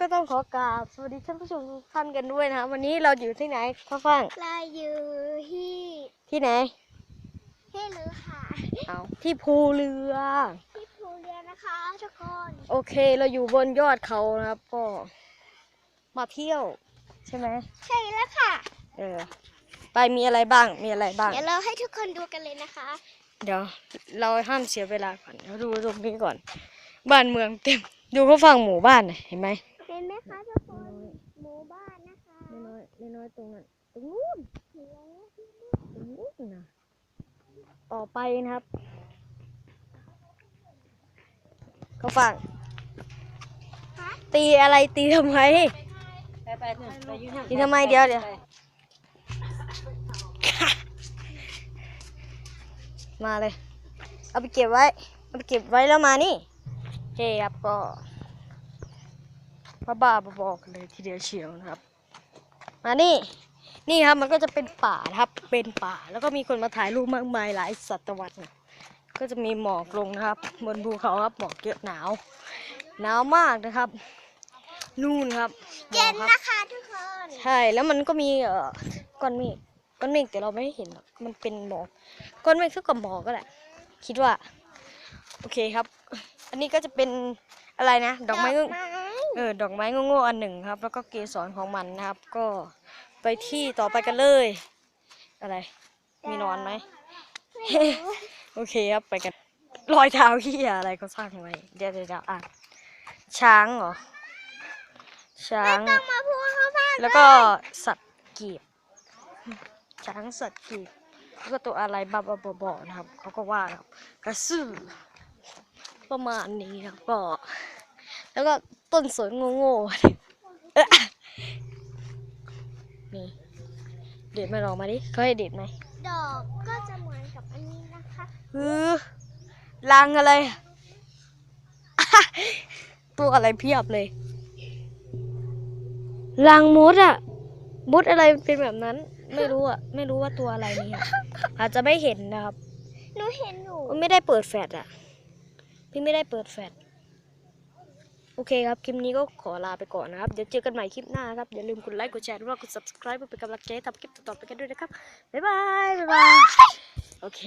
ก็ต้องขอกราบสวัสดีท่านผู้ชมทุกท่านกันด้วยนะครับวันนี้เราอยู่ที่ไหนข้าวฟ่างเราอยู่ที่ที่ไหนที่ลือค่ะเอาที่ภูเรือ ที่ภูเรือนะคะทุกคนโอเคเราอยู่บนยอดเขานะครับก็มาเที่ยว ใช่ไหมใช่แล้วค่ะ เออ ไปมีอะไรบ้างมีอะไรบ้าง เดี๋ยวเราให้ทุกคนดูกันเลยนะคะ เดี๋ยว เราห้ามเสียเวลาก่อนเดี๋ยวดูตรงนี้ก่อน บ้านเมืองเต็ม ดูเขาฟังหมู่บ้านน่ะเห็นไหมเห็นไหมคะทุกคนหมู่บ้านนะคะ น้อยตรงนั้นตรงนู้นตรงนู้นนะต่อไปนะครับ เขาฟังตีอะไรตีทำไมไปไปตีทำไมเดี๋ยวเดี๋ยวมาเลย เอาไปเก็บไว้ เอาไปเก็บไว้แล้วมานี่โอเคครับก็บ้าบ้าบอกเลยทีเดียวเชียวนะครับ มานี่ นี่ครับมันก็จะเป็นป่านะครับ เป็นป่า แล้วก็มีคนมาถ่ายรูปมากมายหลายศตวรรษนะก็จะมีหมอกลงนะครับ บนภูเขาครับหมอกเยอะหนาว หนาวมากนะครับ นู่นครับหมเย็อกนครับนะคะทุกคน ใช่แล้วมันก็มีเอ่อก้อนเมฆก้อนเมฆแต่เราไม่เห็นหรอกมันเป็นหมอกก้อนเมฆเท่ากับหมอกก็แหละ คิดว่า โอเคครับ อันนี้ก็จะเป็นอะไรนะ ดอกไม้งไม้เออดอกไม้โง่ๆอันหนึ่งครับ แล้วก็เกสรของมันนะครับก็ ไปที่ต่อไปกันเลย อะไร มีนอนไหม โอเคครับไปกัน รอยเท้าขี้ยอะไรก็สร้างไว้ เดี๋ยวเดี๋ยวเดี๋ยวอะช้างเหรอ ช้างต้องมาพูดเข้าบ้านแล้วก็สัตว์กีบ ช้างสัตว์กีบ แล้วก็ตัวอะไรบ้าๆบอๆนะครับ เขาก็ว่านะครับกระสือประมาณนี้ครับก็แล้วก็ต้นสนโง่ๆเอ๊ะ นี่เด็ดไม่ลองมาดิเขาให้เด็ดไหมดอกก็จะเหมือนกับอันนี้นะคะฮือลังอะไรตัวอะไรเพียบเลยลังมดอะมดอะไรเป็นแบบนั้น ไม่รู้อะไม่รู้ว่าตัวอะไรนี่อะอาจจะไม่เห็นนะครับหนูเห็นหนูไม่ได้เปิดแฟลชอะพี่ไม่ได้เปิดแฟลช โอเคครับ คลิปนี้ก็ขอลาไปก่อนนะครับ เดี๋ยวเจอกันใหม่คลิปหน้าครับ อย่าลืมกดไลค์ กดแชร์ด้วยกด subscribe เพื่อเป็นกำลังใจให้ทำคลิปต่อๆไปกันด้วยนะครับ บ๊ายบาย บ๊ายบาย โอเค